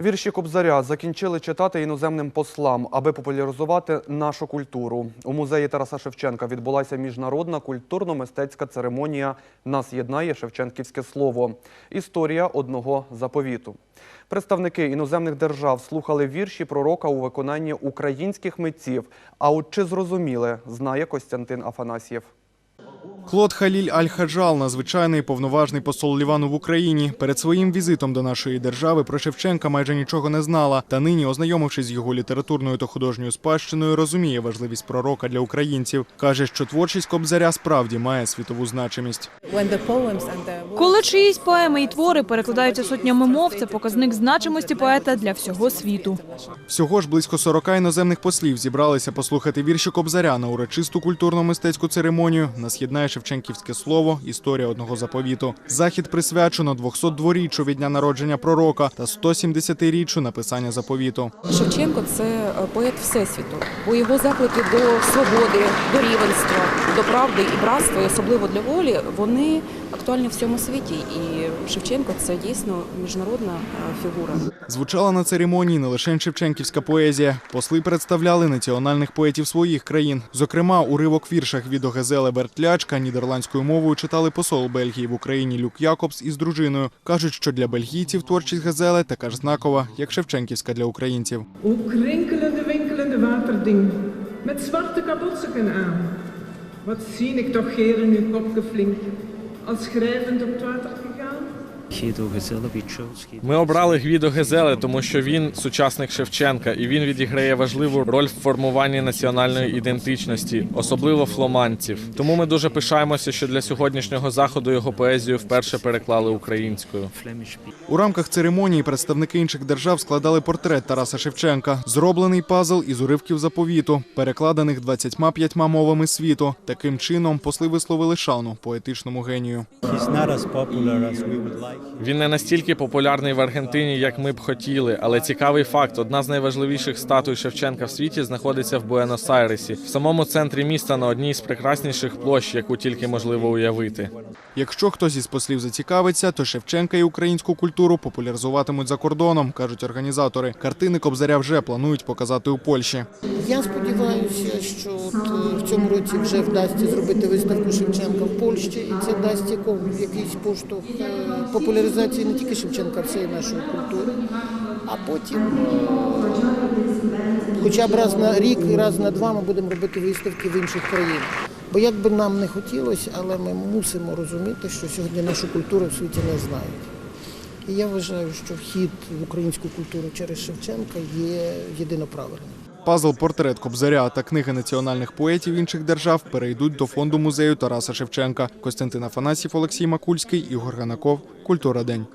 Вірші Кобзаря закінчили читати іноземним послам, аби популяризувати нашу культуру. У музеї Тараса Шевченка відбулася міжнародна культурно-мистецька церемонія Нас єднає Шевченківське слово. Історія одного заповіту. Представники іноземних держав слухали вірші пророка у виконанні українських митців. А от чи зрозуміли, знає Костянтин Афанасьєв. Клод Халіль Аль-Хаджал, надзвичайний повноважний посол Лівану в Україні, перед своїм візитом до нашої держави про Шевченка майже нічого не знала. Та нині, ознайомившись з його літературною та художньою спадщиною, розуміє важливість пророка для українців. каже, що творчість Кобзаря справді має світову значимість. Коли чиїсь поеми і твори перекладаються сотнями мов, це показник значимості поета для всього світу. Всього ж близько 40 іноземних послів зібралися послухати вірші Кобзаря на урочисту культурно-мистецьку церемонію. Нас єднає Шевченківське слово, історія одного заповіту. Захід присвячено 202-річчю від дня народження пророка та 170-річчю написання заповіту. Шевченко це е, поет всесвіту, бо його заклики до свободи, до рівенства, до правди і братства, і особливо для волі, вони актуальні в всьому світі. І Шевченко це дійсно міжнародна е, фігура. Звучала на церемонії не лише шевченківська поезія. Посли представляли національних поетів своїх країн. Зокрема, уривок віршах від Огезеле Бертлячка нідерландською мовою читали посол Бельгії в Україні Люк Якобс із дружиною. Кажуть, що для бельгійців творчість Гезеле така ж знакова, як Шевченківська для українців. Krinkelende, winkelende waterding met zwarte kabotseken aan. Wat zie ik toch, Geren, uw kopje flink, als schrijvend op het water. Ми обрали Гвідо Гезеле, тому що він сучасник Шевченка, і він відіграє важливу роль в формуванні національної ідентичності, особливо фломанців. Тому ми дуже пишаємося, що для сьогоднішнього заходу його поезію вперше переклали українською. Флеміш У рамках церемонії представники інших держав складали портрет Тараса Шевченка, зроблений пазл із уривків заповіту, перекладених 25 мовами світу. Таким чином посли висловили шану поетичному генію. Він не настільки популярний в Аргентині, як ми б хотіли, але цікавий факт: одна з найважливіших статуй Шевченка в світі знаходиться в Буенос-Айресі, в самому центрі міста на одній з прекрасніших площ, яку тільки можливо уявити. Якщо хтось із послів зацікавиться, то Шевченка і українську культуру популяризуватимуть за кордоном, кажуть організатори. Картини Кобзаря вже планують показати у Польщі. Я сподіваюся, що е, в цьому році вже вдасться зробити виставку Шевченка в Польщі, і це дасть якийсь поштовх е, популяризації не тільки Шевченка, а всієї нашої культури. А потім, е, хоча б раз на рік, раз на два ми будемо робити виставки в інших країнах. Бо як би нам не хотілося, але ми мусимо розуміти, що сьогодні нашу культуру в світі не знають. І я вважаю, що вхід в українську культуру через Шевченка є єдиноправильним. Пазл портрет Кобзаря та книги національних поетів інших держав перейдуть до фонду музею Тараса Шевченка. Костянтин Афанасьєв, Олексій Макульський, Ігор Ганаков. Культура день.